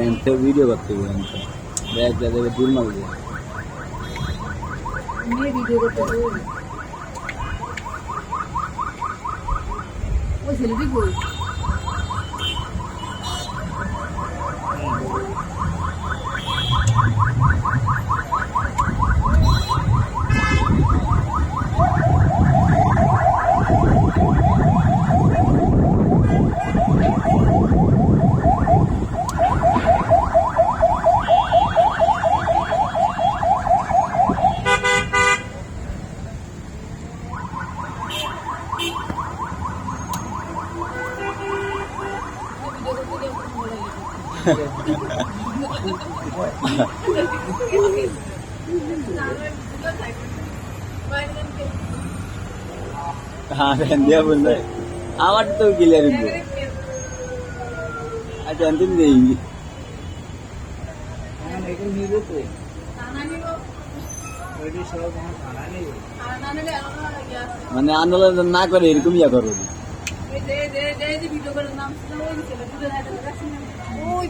এনতে ভিডিও করতে হবে এনতে দেখ যাদের দূর মাল দিয়ে মেয়ে ভিডিও করতে হবে। ওই হ্যাঁ দিয়া বললে আমার তো ক্লিয়ার আচ্ছা অন্তিম দেই মানে আন্দোলন না করে এরকম ইয়া করো ভিডিও করে নাম ওই